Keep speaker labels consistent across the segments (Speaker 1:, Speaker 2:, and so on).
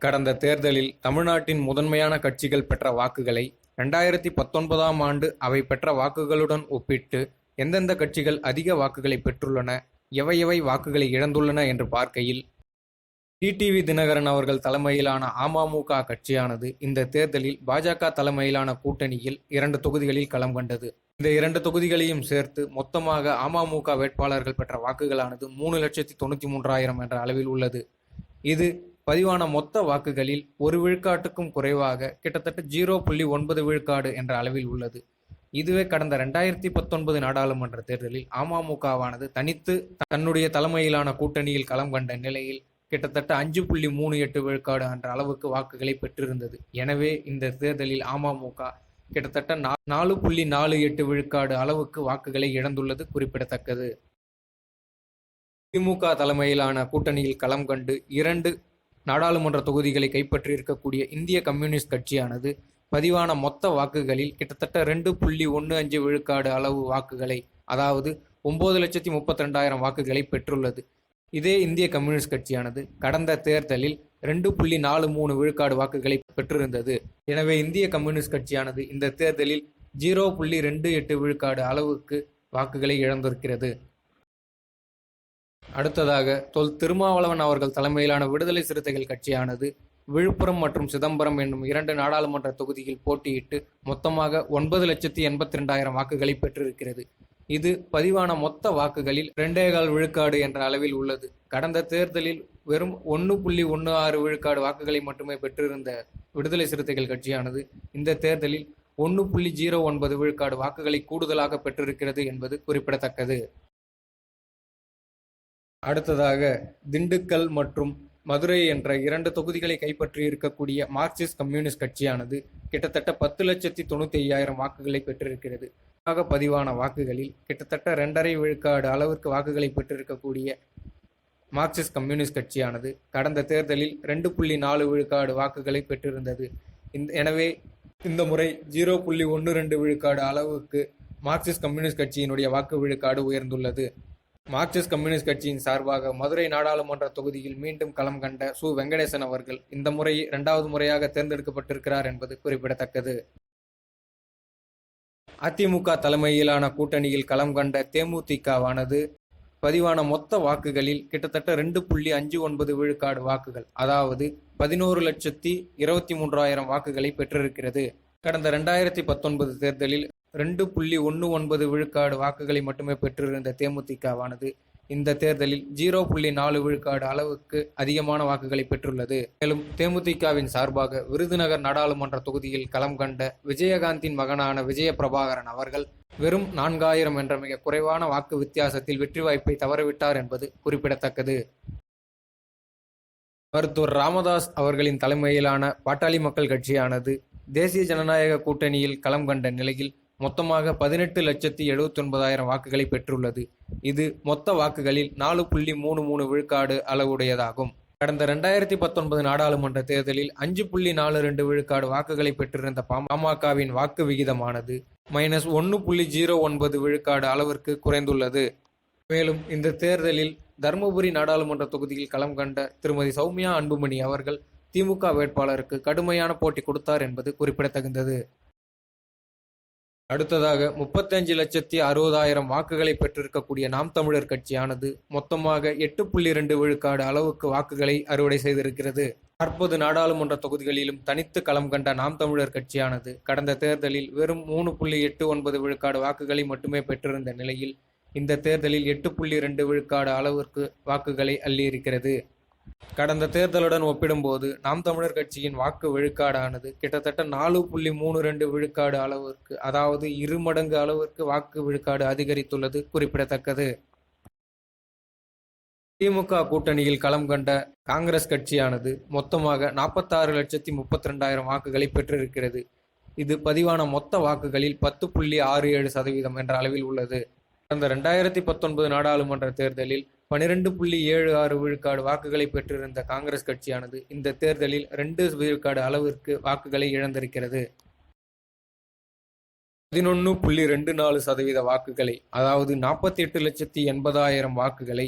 Speaker 1: கடந்த தேர்தலில் தமிழ்நாட்டின் முதன்மையான கட்சிகள் பெற்ற வாக்குகளை ரெண்டாயிரத்தி பத்தொன்பதாம் ஆண்டு அவை பெற்ற வாக்குகளுடன் ஒப்பிட்டு எந்தெந்த கட்சிகள் அதிக வாக்குகளை பெற்றுள்ளன எவை எவை வாக்குகளை இழந்துள்ளன என்று பார்க்கையில் டிடிவி தினகரன் அவர்கள் தலைமையிலான அமமுக கட்சியானது இந்த தேர்தலில் பாஜக தலைமையிலான கூட்டணியில் இரண்டு தொகுதிகளில் களம் கண்டது. இந்த இரண்டு தொகுதிகளையும் சேர்த்து மொத்தமாக அமமுக வேட்பாளர்கள் பெற்ற வாக்குகளானது மூணு லட்சத்தி தொண்ணூற்றி மூன்றாயிரம் என்ற அளவில் உள்ளது. இது பதிவான மொத்த வாக்குகளில் ஒரு விழுக்காட்டுக்கும் குறைவாக கிட்டத்தட்ட ஜீரோ புள்ளி ஒன்பது விழுக்காடு என்ற அளவில் உள்ளது. இதுவே கடந்த ரெண்டாயிரத்தி பத்தொன்பது நாடாளுமன்ற தேர்தலில் அமமுகவானது தனித்து தன்னுடைய தலைமையிலான கூட்டணியில் களம் கண்ட நிலையில் கிட்டத்தட்ட அஞ்சு புள்ளி மூணு எட்டு விழுக்காடு என்ற அளவுக்கு வாக்குகளை பெற்றிருந்தது. எனவே இந்த தேர்தலில் அமமுக கிட்டத்தட்ட நா- நாலு புள்ளி நாலு எட்டு விழுக்காடு அளவுக்கு வாக்குகளை இழந்துள்ளது குறிப்பிடத்தக்கது. திமுக தலைமையிலான கூட்டணியில் களம் கண்டு இரண்டு நாடாளுமன்ற தொகுதிகளை கைப்பற்றியிருக்கக்கூடிய இந்திய கம்யூனிஸ்ட் கட்சியானது பதிவான மொத்த வாக்குகளில் கிட்டத்தட்ட ரெண்டு புள்ளி ஒன்று அஞ்சு விழுக்காடு அளவு வாக்குகளை அதாவது ஒன்பது லட்சத்தி முப்பத்தி ரெண்டாயிரம் வாக்குகளை பெற்றுள்ளது. இதே இந்திய கம்யூனிஸ்ட் கட்சியானது கடந்த தேர்தலில் ரெண்டு புள்ளி நாலு மூணு விழுக்காடு வாக்குகளை பெற்றிருந்தது. எனவே இந்திய கம்யூனிஸ்ட் கட்சியானது இந்த தேர்தலில் ஜீரோ புள்ளி ரெண்டு எட்டு விழுக்காடு அளவுக்கு வாக்குகளை இழந்திருக்கிறது. அடுத்ததாக தொல் திருமாவளவன் அவர்கள் தலைமையிலான விடுதலை சிறுத்தைகள் கட்சியானது விழுப்புரம் மற்றும் சிதம்பரம் என்னும் இரண்டு நாடாளுமன்ற தொகுதியில் போட்டியிட்டு மொத்தமாக ஒன்பது லட்சத்தி எண்பத்தி ரெண்டாயிரம் வாக்குகளை பெற்றிருக்கிறது. இது பதிவான மொத்த வாக்குகளில் ரெண்டே கால் விழுக்காடு என்ற அளவில் உள்ளது. கடந்த தேர்தலில் வெறும் ஒன்று புள்ளி ஒன்று ஆறு விழுக்காடு வாக்குகளை மட்டுமே பெற்றிருந்த விடுதலை சிறுத்தைகள் கட்சியானது இந்த தேர்தலில் ஒன்று புள்ளி ஜீரோ ஒன்பது விழுக்காடு வாக்குகளை கூடுதலாக பெற்றிருக்கிறது என்பது குறிப்பிடத்தக்கது. அடுத்ததாக திண்டுக்கல் மற்றும் மதுரை என்ற இரண்டு தொகுதிகளை கைப்பற்றி இருக்கக்கூடிய மார்க்சிஸ்ட் கம்யூனிஸ்ட் கட்சியானது கிட்டத்தட்ட பத்து லட்சத்தி தொண்ணூத்தி ஐயாயிரம் வாக்குகளை பெற்றிருக்கிறது. ஆக பதிவான வாக்குகளில் கிட்டத்தட்ட ரெண்டரை விழுக்காடு அளவிற்கு வாக்குகளை பெற்றிருக்கக்கூடிய மார்க்சிஸ்ட் கம்யூனிஸ்ட் கட்சியானது கடந்த தேர்தலில் ரெண்டு புள்ளி நாலு விழுக்காடு வாக்குகளை பெற்றிருந்தது. இந்த எனவே இந்த முறை ஜீரோ புள்ளி ஒன்று ரெண்டு விழுக்காடு அளவுக்கு மார்க்சிஸ்ட் கம்யூனிஸ்ட் கட்சியினுடைய வாக்கு விழுக்காடு உயர்ந்துள்ளது. மார்க்சிஸ்ட் கம்யூனிஸ்ட் கட்சியின் சார்பாக மதுரை நாடாளுமன்ற தொகுதியில் மீண்டும் களம் கண்ட சு. வெங்கடேசன் அவர்கள் இந்த முறை இரண்டாவது முறையாக தேர்ந்தெடுக்கப்பட்டிருக்கிறார் என்பது குறிப்பிடத்தக்கது. அதிமுக தலைமையிலான கூட்டணியில் களம் கண்ட தேமுதிகவானது பதிவான மொத்த வாக்குகளில் கிட்டத்தட்ட ரெண்டு புள்ளி அஞ்சு ஒன்பது விழுக்காடு வாக்குகள் அதாவது பதினோரு லட்சத்தி இருபத்தி மூன்றாயிரம் வாக்குகளை பெற்றிருக்கிறது. கடந்த ரெண்டாயிரத்தி பத்தொன்பது தேர்தலில் ரெண்டு புள்ளி ஒன்று ஒன்பது விழுக்காடு வாக்குகளை மட்டுமே பெற்றிருந்த தேமுதிகவானது இந்த தேர்தலில் ஜீரோ புள்ளி நாலு விழுக்காடு அளவுக்கு அதிகமான வாக்குகளை பெற்றுள்ளது. மேலும் தேமுதிகவின் சார்பாக விருதுநகர் நாடாளுமன்ற தொகுதியில் களம் கண்ட விஜயகாந்தின் மகனான விஜய பிரபாகரன் அவர்கள் வெறும் நான்காயிரம் என்ற மிக குறைவான வாக்கு வித்தியாசத்தில் வெற்றி வாய்ப்பை தவறவிட்டார் என்பது குறிப்பிடத்தக்கது. மருத்துவர் ராமதாஸ் அவர்களின் தலைமையிலான பாட்டாளி மக்கள் கட்சியானது தேசிய ஜனநாயக கூட்டணியில் களம் கண்ட நிலையில் மொத்தமாக பதினெட்டு லட்சத்தி எழுபத்தி ஒன்பதாயிரம் வாக்குகளை பெற்றுள்ளது. இது மொத்த வாக்குகளில் நாலு புள்ளி மூணு மூணு விழுக்காடு அளவுடையதாகும். கடந்த ரெண்டாயிரத்தி பத்தொன்பது நாடாளுமன்ற தேர்தலில் அஞ்சு புள்ளி நாலு ரெண்டு விழுக்காடு வாக்குகளை பெற்றிருந்த பாமகவின் வாக்கு விகிதமானது மைனஸ் ஒன்று புள்ளி ஜீரோ ஒன்பது விழுக்காடு அளவிற்கு குறைந்துள்ளது. மேலும் இந்த தேர்தலில் தருமபுரி நாடாளுமன்ற தொகுதியில் களம் கண்ட திருமதி சௌமியா அன்புமணி அவர்கள் திமுக வேட்பாளருக்கு கடுமையான போட்டி கொடுத்தார் என்பது குறிப்பிடத்தகுந்தது. அடுத்ததாக முப்பத்தஞ்சு லட்சத்தி அறுபதாயிரம் வாக்குகளை பெற்றிருக்கக்கூடிய நாம் தமிழர் கட்சியானது மொத்தமாக எட்டு புள்ளி ரெண்டு விழுக்காடு அளவுக்கு வாக்குகளை அறுவடை செய்திருக்கிறது. நாற்பது நாடாளுமன்ற தொகுதிகளிலும் தனித்து களம் கண்ட நாம் தமிழர் கட்சியானது கடந்த தேர்தலில் வெறும் மூணு புள்ளி எட்டு ஒன்பது விழுக்காடு வாக்குகளை மட்டுமே பெற்றிருந்த நிலையில் இந்த தேர்தலில் எட்டு புள்ளி ரெண்டு விழுக்காடு அளவிற்கு வாக்குகளை அள்ளியிருக்கிறது. கடந்த தேர்தலுடன் ஒப்பிடும்போது நாம் தமிழர் கட்சியின் வாக்கு விழுக்காடானது கிட்டத்தட்ட நாலு புள்ளி மூணு ரெண்டு விழுக்காடு அளவிற்கு அதாவது இரு மடங்கு அளவிற்கு வாக்கு விழுக்காடு அதிகரித்துள்ளது குறிப்பிடத்தக்கது. திமுக கூட்டணியில் களம் கண்ட காங்கிரஸ் கட்சியானது மொத்தமாக நாற்பத்தாறு லட்சத்தி முப்பத்தி ரெண்டாயிரம் வாக்குகளை பெற்றிருக்கிறது. இது பதிவான மொத்த வாக்குகளில் பத்து புள்ளி ஆறு ஏழு சதவீதம் என்ற அளவில் உள்ளது. கடந்த ரெண்டாயிரத்தி பத்தொன்பது நாடாளுமன்ற தேர்தலில் பனிரெண்டு புள்ளி ஏழு ஆறு விழுக்காடு வாக்குகளை பெற்றிருந்த காங்கிரஸ் கட்சியானது இந்த தேர்தலில் ரெண்டு விழுக்காடு அளவிற்கு வாக்குகளை இழந்திருக்கிறது. பதினொன்று புள்ளி ரெண்டு நாலு சதவீத வாக்குகளை அதாவது நாற்பத்தி எட்டு லட்சத்தி எண்பதாயிரம் வாக்குகளை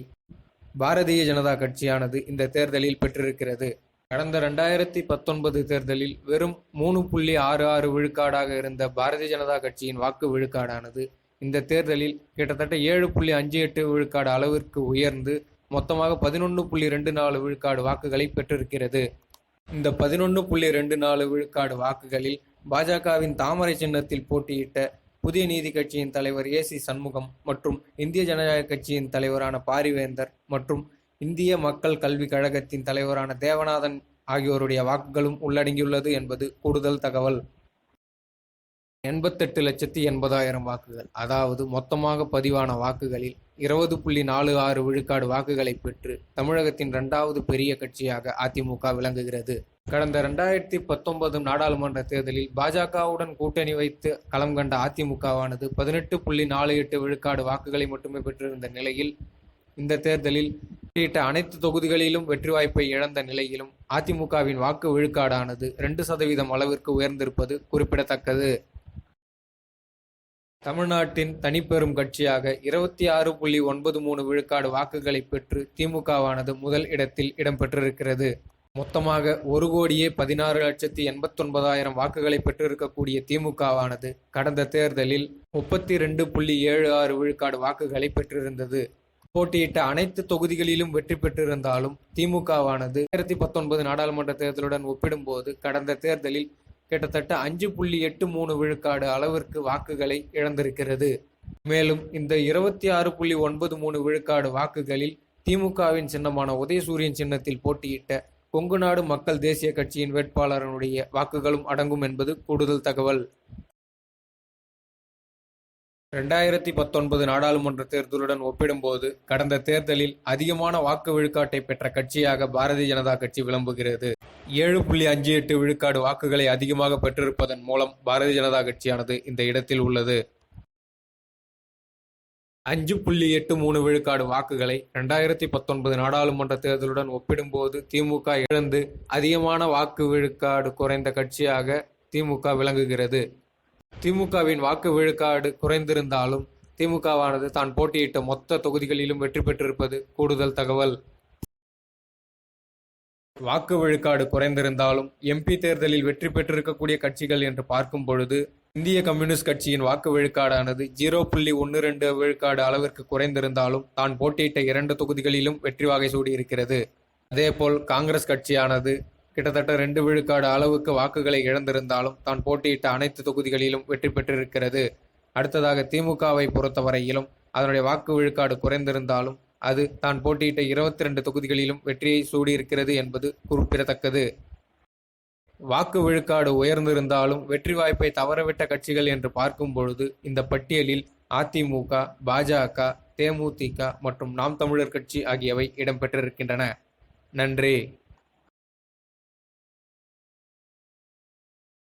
Speaker 1: பாரதிய ஜனதா கட்சியானது இந்த தேர்தலில் பெற்றிருக்கிறது. கடந்த ரெண்டாயிரத்தி பத்தொன்பது தேர்தலில் வெறும் மூணு புள்ளி ஆறு ஆறு விழுக்காடாக இருந்த பாரதிய ஜனதா கட்சியின் வாக்கு விழுக்காடானது இந்த தேர்தலில் கிட்டத்தட்ட ஏழு புள்ளி அஞ்சு எட்டு விழுக்காடு அளவிற்கு உயர்ந்து மொத்தமாக பதினொன்று புள்ளி ரெண்டு நாலு விழுக்காடு வாக்குகளை பெற்றிருக்கிறது. இந்த பதினொன்று புள்ளி ரெண்டு நாலு விழுக்காடு வாக்குகளில் பாஜகவின் தாமரை சின்னத்தில் போட்டியிட்ட புதிய நீதி கட்சியின் தலைவர் ஏ சி சண்முகம் மற்றும் இந்திய ஜனநாயக கட்சியின் தலைவரான பாரிவேந்தர் மற்றும் இந்திய மக்கள் கல்விக் கழகத்தின் தலைவரான தேவநாதன் ஆகியோருடைய வாக்குகளும் உள்ளடங்கியுள்ளது என்பது கூடுதல் தகவல். எண்பத்தெட்டு லட்சத்தி எண்பதாயிரம் வாக்குகள். அதாவது மொத்தமாக பதிவான வாக்குகளில் இருபது புள்ளி நாலு ஆறு விழுக்காடு வாக்குகளை பெற்று தமிழகத்தின் இரண்டாவது பெரிய கட்சியாக அதிமுக விளங்குகிறது. கடந்த ரெண்டாயிரத்தி பத்தொன்பது நாடாளுமன்ற தேர்தலில் பாஜகவுடன் கூட்டணி வைத்து களம் கண்ட அதிமுகவானது பதினெட்டு புள்ளி நாலு எட்டு விழுக்காடு வாக்குகளை மட்டுமே பெற்றிருந்த நிலையில் இந்த தேர்தலில் உள்ளிட்ட அனைத்து தொகுதிகளிலும் வெற்றி வாய்ப்பை இழந்த நிலையிலும் அதிமுகவின் வாக்கு விழுக்காடானது இரண்டு சதவீதம் அளவிற்கு உயர்ந்திருப்பது குறிப்பிடத்தக்கது. தமிழ்நாட்டின் தனிப்பெரும் கட்சியாக இருபத்தி ஆறு புள்ளி ஒன்பது மூணு விழுக்காடு வாக்குகளை பெற்று திமுகவானது முதல் இடத்தில் இடம்பெற்றிருக்கிறது. மொத்தமாக ஒரு கோடியே பதினாறு லட்சத்தி எண்பத்தொன்பதாயிரம் வாக்குகளை பெற்றிருக்கக்கூடிய திமுகவானது கடந்த தேர்தலில் முப்பத்தி ரெண்டு புள்ளி ஏழு ஆறு விழுக்காடு வாக்குகளை பெற்றிருந்தது. போட்டியிட்ட அனைத்து தொகுதிகளிலும் வெற்றி பெற்றிருந்தாலும் திமுகவானது இரண்டாயிரத்தி பத்தொன்பது நாடாளுமன்ற தேர்தலுடன் ஒப்பிடும்போது கடந்த தேர்தலில் கிட்டத்தட்ட அஞ்சு புள்ளி எட்டு மூணு விழுக்காடு அளவிற்கு வாக்குகளை இழந்திருக்கிறது. மேலும் இந்த இருபத்தி ஆறு புள்ளி ஒன்பது மூணு விழுக்காடு வாக்குகளில் திமுகவின் சின்னமான உதயசூரியன் சின்னத்தில் போட்டியிட்ட கொங்குநாடு மக்கள் தேசிய கட்சியின் வேட்பாளரனுடைய வாக்குகளும் அடங்கும் என்பது கூடுதல் தகவல். ரெண்டாயிரத்தி பத்தொன்பது நாடாளுமன்ற தேர்தலுடன் ஒப்பிடும்போது கடந்த தேர்தலில் அதிகமான வாக்கு விழுக்காட்டை பெற்ற கட்சியாக பாரதிய ஜனதா கட்சி விளம்புகிறது. ஏழு புள்ளி அஞ்சு எட்டு விழுக்காடு வாக்குகளை அதிகமாக பெற்றிருப்பதன் மூலம் பாரதிய ஜனதா கட்சியானது இந்த இடத்தில் உள்ளது. அஞ்சு புள்ளி எட்டு மூணு விழுக்காடு வாக்குகளை ரெண்டாயிரத்தி பத்தொன்பது நாடாளுமன்ற தேர்தலுடன் ஒப்பிடும்போது திமுக இழந்து அதிகமான வாக்கு விழுக்காடு குறைந்த கட்சியாக திமுக விளங்குகிறது. திமுகவின் வாக்கு விழுக்காடு குறைந்திருந்தாலும் திமுகவானது தான் போட்டியிட்ட மொத்த தொகுதிகளிலும் வெற்றி பெற்றிருப்பது கூடுதல் தகவல். வாக்கு விழுக்காடு குறைந்திருந்தாலும் எம்பி தேர்தலில் வெற்றி பெற்றிருக்கக்கூடிய கட்சிகள் என்று பார்க்கும் பொழுது இந்திய கம்யூனிஸ்ட் கட்சியின் வாக்கு விழுக்காடானது ஜீரோ புள்ளி ஒன்று ரெண்டு விழுக்காடு அளவிற்கு குறைந்திருந்தாலும் தான் போட்டியிட்ட இரண்டு தொகுதிகளிலும் வெற்றி வாகை சூடியிருக்கிறது. அதேபோல் காங்கிரஸ் கட்சியானது கிட்டத்தட்ட ரெண்டு விழுக்காடு அளவுக்கு வாக்குகளை இழந்திருந்தாலும் தான் போட்டியிட்ட அனைத்து தொகுதிகளிலும் வெற்றி பெற்றிருக்கிறது. அடுத்ததாக திமுகவை பொறுத்தவரையிலும் அதனுடைய வாக்கு விழுக்காடு குறைந்திருந்தாலும் அது தான் போட்டியிட்ட இருபத்தி ரெண்டு தொகுதிகளிலும் வெற்றியை சூடியிருக்கிறது என்பது குறிப்பிடத்தக்கது. வாக்கு விழுக்காடு உயர்ந்திருந்தாலும் வெற்றி வாய்ப்பை தவறவிட்ட கட்சிகள் என்று பார்க்கும் பொழுது இந்த பட்டியலில் அதிமுக பாஜக தேமுதிக மற்றும் நாம் தமிழர் கட்சி ஆகியவை இடம்பெற்றிருக்கின்றன. நன்றி.